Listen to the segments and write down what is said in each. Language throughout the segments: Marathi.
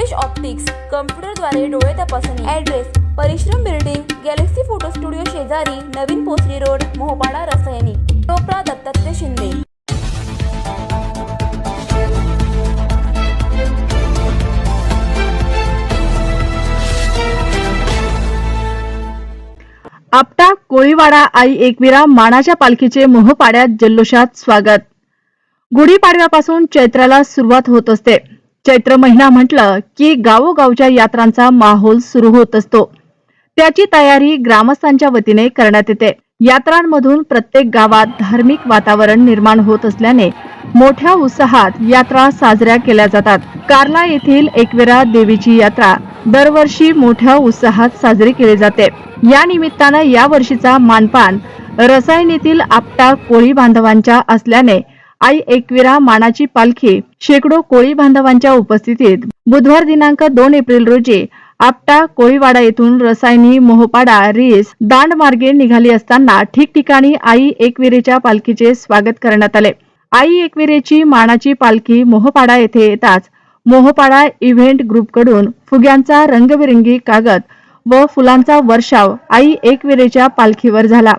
रुपेश ऑप्टिक्स कम्प्युटरद्वारे डोळे तपासणी. ॲड्रेस परिश्रम बिल्डिंग गॅलेक्सी फोटो स्टुडिओ शेजारी नवीन पोसरी रोड मोहपाडा रसायनी. टोपरा दत्तात्रय शिंदे. आपटा कोळीवाडा आई एकविरा मानाच्या पालखीचे मोहपाड्यात जल्लोषात स्वागत. गुढीपाडव्यापासून चैत्राला सुरुवात होत असते. चैत्र महिना म्हटलं की गावोगावच्या यात्रांचा माहोल सुरू होत असतो. त्याची तयारी ग्रामस्थांच्या वतीने करण्यात येते. यात्रांमधून प्रत्येक गावात धार्मिक वातावरण निर्माण होत असल्याने मोठ्या उत्साहात यात्रा साजऱ्या केल्या जातात. कार्ला येथील एकवेरा देवीची यात्रा दरवर्षी मोठ्या उत्साहात साजरी केली जाते. या निमित्तानं या वर्षीचा मानपान रसायनीतील आपटा कोळी बांधवांच्या असल्याने आई एकविरा मानाची पालखी शेकडो कोळी बांधवांच्या उपस्थितीत बुधवार दिनांक दोन एप्रिल रोजी आपटा कोळीवाडा येथून रसायनी मोहपाडा रिस दांड मार्गे निघाली असताना ठिकठिकाणी आई एकविरेच्या पालखीचे स्वागत करण्यात आले. आई एकविरेची मानाची पालखी मोहपाडा येथे येताच मोहपाडा इव्हेंट ग्रुपकडून फुग्यांचा रंगबिरंगी कागद व फुलांचा वर्षाव आई एकविरेच्या पालखीवर झाला.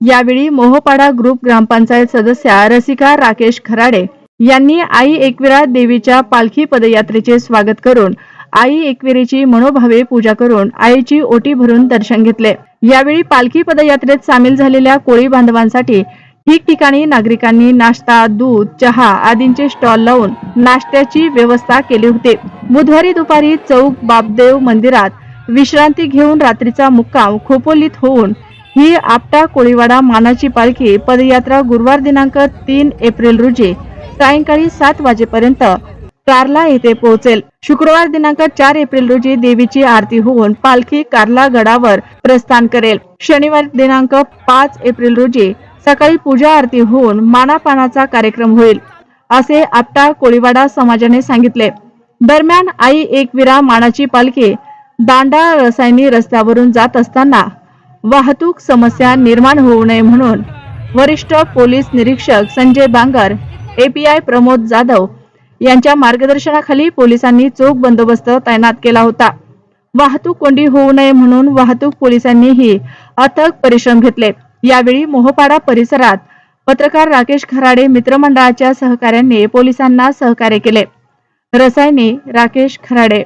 यावेळी मोहपाडा ग्रुप ग्रामपंचायत सदस्या रसिका राकेश खराडे यांनी आई एकविरा देवीच्या पालखी पदयात्रेचे स्वागत करून आई एकविरीची मनोभावे पूजा करून आईची ओटी भरून दर्शन घेतले. यावेळी पालखी पदयात्रेत सामील झालेल्या कोळी बांधवांसाठी ठिकठिकाणी नागरिकांनी नाश्ता दूध चहा आदींचे स्टॉल लावून नाश्त्याची व्यवस्था केली होती. बुधवारी दुपारी चौक बापदेव मंदिरात विश्रांती घेऊन रात्रीचा मुक्काम खोपोलीत होऊन ही आपटा कोळीवाडा मानाची पालखी पदयात्रा गुरुवार दिनांक तीन एप्रिल रोजी सायंकाळी सात वाजेपर्यंत कार्ला येथे पोहोचेल. शुक्रवार दिनांक चार एप्रिल रोजी देवीची आरती होऊन पालखी कार्ला गडावर प्रस्थान करेल. शनिवार दिनांक पाच एप्रिल रोजी सकाळी पूजा आरती होऊन मानापानाचा कार्यक्रम होईल असे आपटा कोळीवाडा समाजाने सांगितले. दरम्यान आई एकविरा मानाची पालखी दांडा रसायनी रस्त्यावरून जात असताना वाहतूक समस्या निर्माण होऊ नये म्हणून वरिष्ठ पोलीस निरीक्षक संजय बांगर एपीआय प्रमोद जाधव यांच्या मार्गदर्शनाखाली पोलिसांनी चोख बंदोबस्त तैनात केला होता. वाहतूक कोंडी होऊ नये म्हणून वाहतूक पोलिसांनीही अथक परिश्रम घेतले. यावेळी मोहपाडा परिसरात पत्रकार राकेश खराडे मित्रमंडळाच्या सहकार्याने पोलिसांना सहकार्य केले. रसायने राकेश खराडे